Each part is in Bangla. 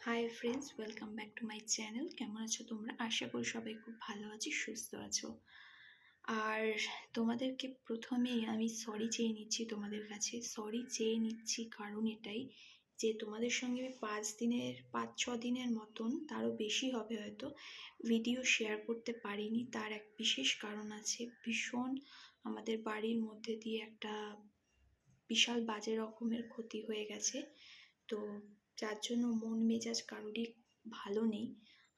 Hi friends welcome back to my channel কেমন আছো তোমরা? আশা করি সবাই খুব ভালো আছি, সুস্থ আছো। আর তোমাদেরকে প্রথমেই আমি সরি চেয়ে নিচ্ছি তোমাদের কাছে। সরি চেয়ে নিচ্ছি কারণ এটাই যে তোমাদের সঙ্গে আমি পাঁচ দিনের, পাঁচ, ছ দিনের মতন, তারও বেশি হবে হয়তো ভিডিও শেয়ার করতে পারিনি। তার এক বিশেষ কারণ আছে, ভীষণ আমাদের বাড়ির মধ্যে দিয়ে একটা বিশাল বাজে রকমের ক্ষতি হয়ে গেছে। তো যার জন্য মন মেজাজ কারোরই ভালো নেই।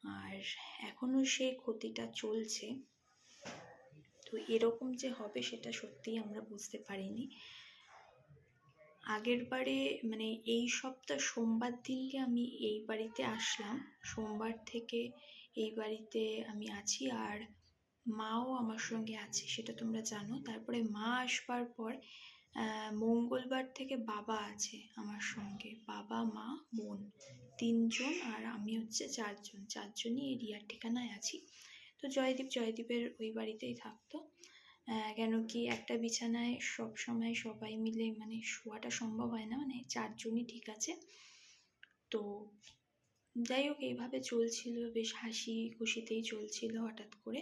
আর এখনও সেই ক্ষতিটা চলছে। তো এরকম যে হবে সেটা সত্যিই আমরা বুঝতে পারিনি। আগের বারে মানে এই সপ্তাহ সোমবার দিনকে আমি এই বাড়িতে আসলাম। সোমবার থেকে এই বাড়িতে আমি আছি আর মাও আমার সঙ্গে আছে, সেটা তোমরা জানো। তারপরে মা আসবার পর মঙ্গলবার থেকে বাবা আছে আমার সঙ্গে। বাবা, মা, বোন। তিনজন আর আমি হচ্ছে চারজন। চারজনই এই রিয়ার ঠিকানায় আছি। তো জয়দীপ জয়দীপের ওই বাড়িতেই থাকতো। কেন কি একটা বিছানায় সব সময় সবাই মিলে মানে শোয়াটা সম্ভব হয় না। মানে চারজনই ঠিক আছে। তো যাই হোক, এইভাবে চলছিল। বেশ হাসি খুশিতেই চলছিল হঠাৎ করে।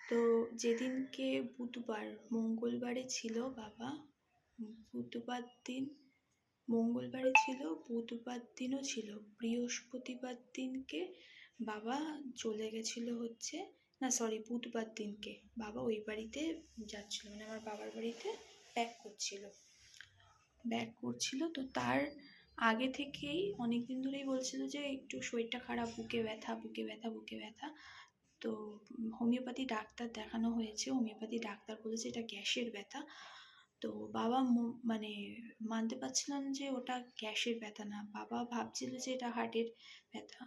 তো যেদিনকে বুধবার, মঙ্গলবারে ছিল বাবা বুধবার দিন মঙ্গলবারে ছিল, বুধবার দিনও ছিল। বৃহস্পতিবার দিনকে বাবা চলে গেছিল হচ্ছে, না সরি বুধবার দিনকে বাবা ওই বাড়িতে যাচ্ছিল মানে আমার বাবার বাড়িতে ব্যাক করছিল। ব্যাক করছিল তো তার আগে থেকেই অনেক দিন ধরেই বলছিল যে, একটু শরীরটা খারাপ, বুকে ব্যথা বুকে ব্যথা বুকে ব্যথা। তো হোমিওপ্যাথি ডাক্তার দেখানো হয়েছে হোমিওপ্যাথি ডাক্তার বলেছে এটা গ্যাসের ব্যথা। তো বাবা মানে মানতে পারছিলাম যে ওটা গ্যাসের ব্যথা না। বাবা ভাবছিল যে এটা হার্টের ব্যথা।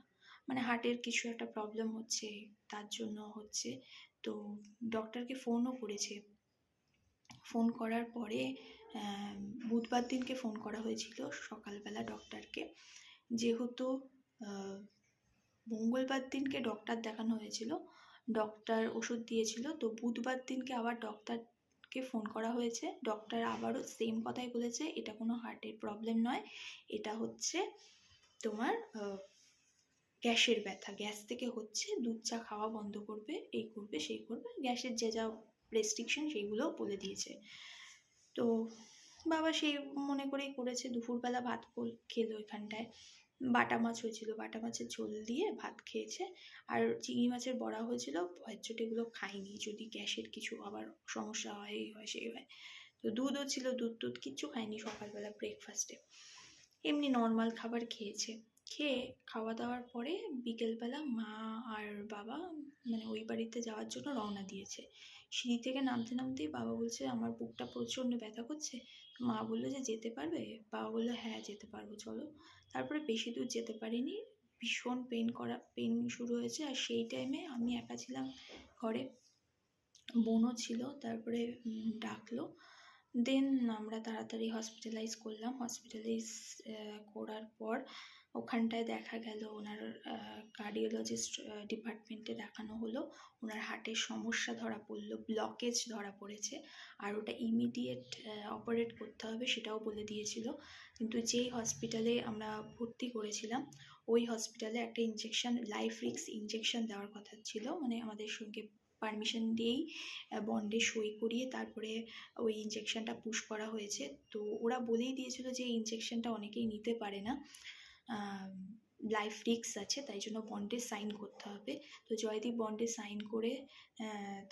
মানে হার্টের কিছু একটা প্রবলেম হচ্ছে, তার জন্য হচ্ছে। তো ডক্টরকে ফোনও করেছে। ফোন করার পরে বুধবার দিনকে ফোন করা হয়েছিল সকালবেলা ডক্টরকে যেহেতু মঙ্গলবার দিনকে ডক্টর দেখানো হয়েছিল ডক্টর ওষুধ দিয়েছিল, তো বুধবার দিনকে আবার ডক্টরকে ফোন করা হয়েছে। ডক্টর আবারও সেম কথাই বলেছে, এটা কোনো হার্টের প্রবলেম নয়। এটা হচ্ছে তোমার গ্যাসের ব্যথা। গ্যাস থেকে হচ্ছে দুধ চা খাওয়া বন্ধ করবে, এই করবে, সেই করবে। গ্যাসের যে যা রেস্ট্রিকশন সেইগুলোও বলে দিয়েছে। তো বাবা সেই মনে করেই করেছে, দুপুরবেলা ভাত খেলো এখানটায়। বাটা মাছ হয়েছিল। বাটা মাছের ঝোল দিয়ে ভাত খেয়েছে। আর চিংড়ি মাছের বড়া হয়েছিল, ভয়ের খাইনি। যদি গ্যাসের কিছু আবার সমস্যা হয়, এই হয়, সেই হয়। তো দুধও ছিল, দুধ দুধ কিচ্ছু খায়নি সকালবেলা ব্রেকফাস্টে এমনি নর্মাল খাবার খেয়েছে। খেয়ে খাওয়া দাওয়ার পরে বিকেলবেলা মা আর বাবা মানে ওই বাড়িতে যাওয়ার জন্য রওনা দিয়েছে। সিঁড়ি থেকে নামতে নামতেই বাবা বলছে, আমার বুকটা প্রচণ্ড ব্যথা করছে। মা বলল যে, যেতে পারবে? বাবা বলল হ্যাঁ যেতে পারব, চলো। তারপরে বেশি দূর যেতে পারিনি। ভীষণ পেন করা পেন শুরু হয়েছে। আর সেই টাইমে আমি একা ছিলাম ঘরে। বোনও ছিল, তারপরে ডাকলো। দেন আমরা তাড়াতাড়ি হসপিটালাইজ করলাম। হসপিটালাইজ করার পর ওখানটায় দেখা গেল ওনার কার্ডিওলজিস্ট ডিপার্টমেন্টে দেখানো হলো। ওনার হার্টের সমস্যা ধরা পড়ল ব্লকেজ ধরা পড়েছে। আর ওটা ইমিডিয়েট অপারেট করতে হবে সেটাও বলে দিয়েছিল। কিন্তু যেই হসপিটালে আমরা ভর্তি করেছিলাম, ওই হসপিটালে একটা ইঞ্জেকশন লাইফ রিক্স ইঞ্জেকশন দেওয়ার কথা ছিল। মানে আমাদের সঙ্গে পারমিশন দিয়েই বন্ডে সই করিয়ে তারপরে ওই ইঞ্জেকশনটা পুশ করা হয়েছে। তো ওরা বলেই দিয়েছিল যে ইঞ্জেকশনটা অনেকেই নিতে পারে না। লাইফ রিক্স আছে, তাই জন্য বন্ডে সাইন করতে হবে। তো জয়দীপ বন্ডে সাইন করে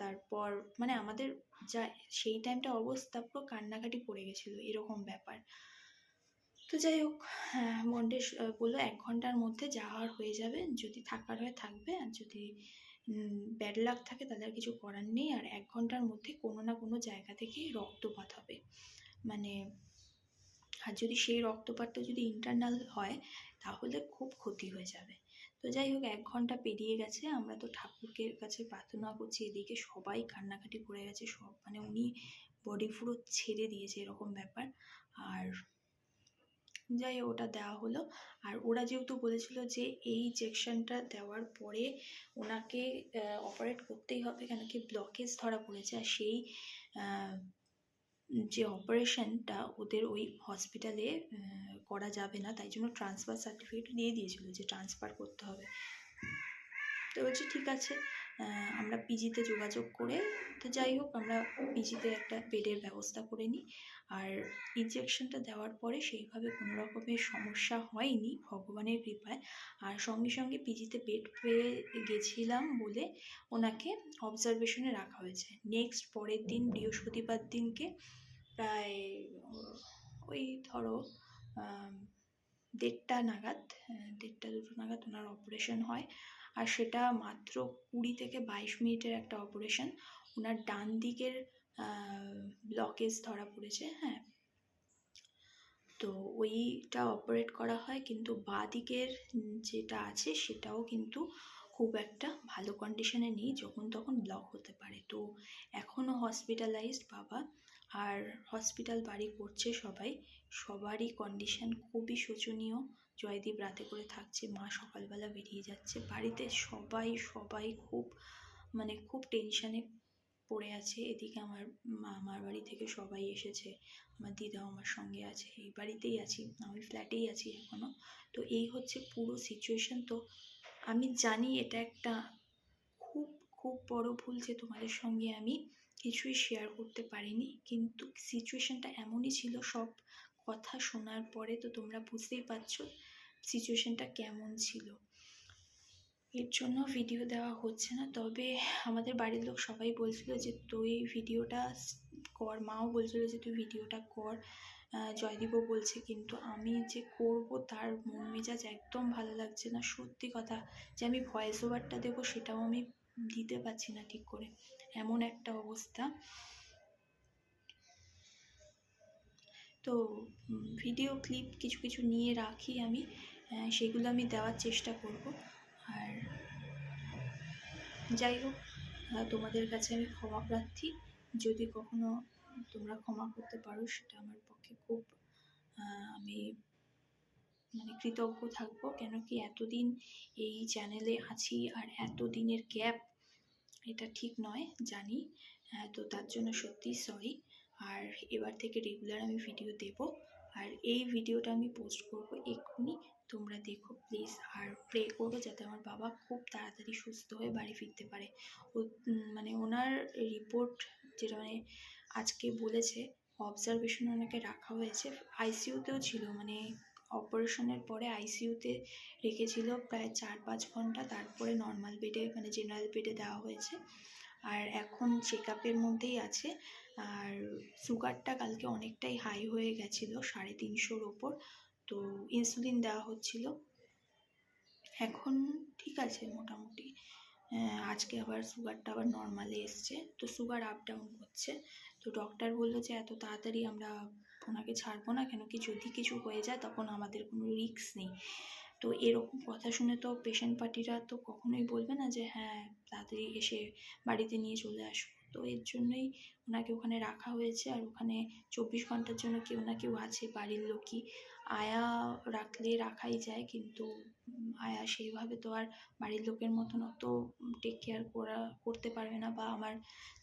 তারপর মানে আমাদের যা, সেই টাইমটা অবস্থা পুরো কান্নাকাটি পড়ে গেছিল, এরকম ব্যাপার। তো যাই হোক বন্ডে বলল এক ঘণ্টার মধ্যে যাওয়ার হয়ে যাবে, যদি থাকার হয় থাকবে, আর যদি ব্যাড লাক থাকে তাহলে আর কিছু করার নেই, আর এক ঘণ্টার মধ্যে কোনো না কোনো জায়গা থেকে রক্তপাত হবে। মানে আর যদি সেই রক্তপাতটা যদি ইন্টারনাল হয়, তাহলে খুব ক্ষতি হয়ে যাবে। তো যাই হোক, এক ঘণ্টা পেরিয়ে গেছে, আমরা তো ঠাকুরকে কাছে প্রার্থনা করছি, এদিকে সবাই কান্নাকাটি করে গেছে, সব মানে উনি বডি পুরো ছেড়ে দিয়েছে এরকম ব্যাপার। আর যাই ওটা দেওয়া হলো। আর ওরা যেহেতু বলেছিল যে এই ইঞ্জেকশনটা দেওয়ার পরে ওনাকে অপারেট করতেই হবে কেন কি ব্লকেজ ধরা পড়েছে। আর সেই যে অপারেশনটা ওদের ওই হসপিটালে করা যাবে না, তাই জন্য ট্রান্সফার সার্টিফিকেট দিয়ে দিয়েছিল যে ট্রান্সফার করতে হবে। তো বলছি, ঠিক আছে আমরা পিজিতে যোগাযোগ করে, তো যাই হোক, আমরা পিজিতে একটা বেডের ব্যবস্থা করে নিই। আর ইনজেকশনটা দেওয়ার পরে সেইভাবে কোনো রকমের সমস্যা হয়নি, ভগবানের কৃপায়। আর সঙ্গে সঙ্গে পিজিতে বেড পেয়ে গেছিলাম বলে ওনাকে অবজারভেশনে রাখা হয়েছে। নেক্সট পরের দিন, বৃহস্পতিবার দিনকে প্রায়, ওই ধরো দেড়টা নাগাদ দেড়টা দুটো নাগাদ ওনার অপারেশন হয়। আর সেটা মাত্র কুড়ি থেকে বাইশ মিনিটের একটা অপারেশন ওনার ডান দিকের ব্লকেজ ধরা পড়েছে হ্যাঁ। তো ওইটা অপারেট করা হয়, কিন্তু বাঁ দিকের যেটা আছে সেটাও কিন্তু খুব একটা ভালো কন্ডিশনে নেই, যখন তখন ব্লক হতে পারে। তো এখনও হসপিটালাইজড বাবা, আর হসপিটাল বাড়ি করছে সবাই। সবারই কন্ডিশন খুবই শোচনীয়। জয়দীপ রাতে করে থাকছে, মা সকালবেলা বেরিয়ে যাচ্ছে। বাড়িতে সবাই সবাই খুব মানে খুব টেনশানে পড়ে আছে। এদিকে আমার মামার বাড়ি থেকে সবাই এসেছে। আমার দিদাও আমার সঙ্গে আছে। এই বাড়িতেই আছি। আমি ফ্ল্যাটেই আছি এখনও তো এই হচ্ছে পুরো সিচুয়েশন তো আমি জানি এটা একটা খুব খুব বড় ভুল যে তোমাদের সঙ্গে আমি কিছুই শেয়ার করতে পারিনি। কিন্তু সিচুয়েশনটা এমনই ছিল, সব কথা শোনার পরে তো তোমরা বুঝতেই পারছ সিচুয়েশনটা কেমন ছিল। এর জন্য ভিডিও দেওয়া হচ্ছে না, তবে আমাদের বাড়ির লোক সবাই বলছিল যে, তুই ভিডিওটা কর। মাও বলছিল যে, তুই ভিডিওটা কর। জয়দীপও বলছে, কিন্তু আমি যে করব তার মন মেজাজ একদম ভালো লাগছে না। সত্যি কথা, যে আমি ভয়েস ওভারটা দেবো সেটাও আমি দিতে পারছি না ঠিক করে। এমন একটা অবস্থা। তো ভিডিও ক্লিপ কিছু কিছু নিয়ে রাখি আমি। সেগুলো আমি দেওয়ার চেষ্টা করব। আর যাই হোক তোমাদের কাছে আমি ক্ষমা প্রার্থী। যদি কখনো তোমরা ক্ষমা করতে পারো সেটা আমার পক্ষে খুব আমি মানে কৃতজ্ঞ থাকব। কেন কি এতদিন এই চ্যানেলে আছি আর এত দিনের গ্যাপ এটা ঠিক নয় জানি। তো তার জন্য সত্যিই সরি আর এবার থেকে রেগুলার আমি ভিডিও দেব। আর এই ভিডিওটা আমি পোস্ট করব এক্ষুনি। তোমরা দেখো প্লিজ আর প্রে করো যাতে আমার বাবা খুব তাড়াতাড়ি সুস্থ হয়ে বাড়ি ফিরতে পারে। মানে ওনার রিপোর্ট যেটা মানে আজকে বলেছে অবজারভেশনে ওনাকে রাখা হয়েছে। আইসিইউতেও ছিল মানে অপারেশনের পরে আইসিইউতে রেখেছিল প্রায় চার পাঁচ ঘণ্টা। তারপরে নর্মাল বেডে মানে জেনারেল বেডে দেওয়া হয়েছে। আর এখন চেক আপের মধ্যেই আছে। আর সুগারটা কালকে অনেকটাই হাই হয়ে গেছিল, সাড়ে তিনশোর ওপর। তো ইনসুলিন দেওয়া হচ্ছিল। এখন ঠিক আছে মোটামুটি। আজকে আবার সুগারটা আবার নর্মালে এসছে। তো সুগার আপ ডাউন করছে তো ডক্টর বলল যে, এত তাড়াতাড়ি আমরা ওনাকে ছাড়বো না কেন কি যদি কিছু হয়ে যায় তখন আমাদের কোনো রিস্ক নেই। তো এরকম কথা শুনে তো পেশেন্ট পার্টিরা তো কখনোই বলবে না যে হ্যাঁ তাড়াতাড়ি এসে বাড়িতে নিয়ে চলে আসব তো এর জন্যই ওনাকে ওখানে রাখা হয়েছে। আর ওখানে চব্বিশ ঘণ্টার জন্য কেউ না কেউ আছে বাড়ির লোকই। আয়া রাখলে রাখাই যায় কিন্তু আয়া সেইভাবে তো আর বাড়ির লোকের মতন অত টেক কেয়ার করা, করতে পারবে না বা আমার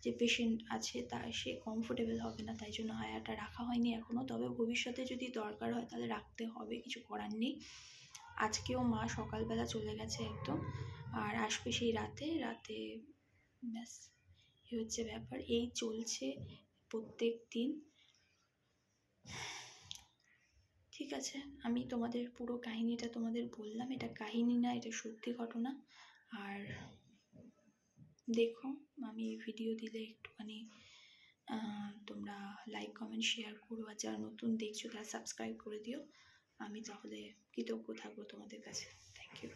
যে পেশেন্ট আছে তা, সে কমফোর্টেবল হবে না। তাই জন্য আয়াটা রাখা হয়নি এখনও তবে ভবিষ্যতে যদি দরকার হয় তাহলে রাখতে হবে। কিছু করার নেই। আজকেও মা সকালবেলা চলে গেছে একদম। আর আসবে সেই রাতে রাতে ব্যাস, এই হচ্ছে ব্যাপার। এই চলছে প্রত্যেক দিন। ঠিক আছে, আমি তোমাদের পুরো কাহিনীটা তোমাদের বললাম। এটা কাহিনী না, এটা সত্যি ঘটনা। আর দেখো, আমি ভিডিও দিলে একটুখানি তোমরা লাইক কমেন্ট শেয়ার করো। আর যারা নতুন দেখছ, তারা সাবস্ক্রাইব করে দিও। আমি তাহলে কৃতজ্ঞ থাকব তোমাদের কাছে। Thank you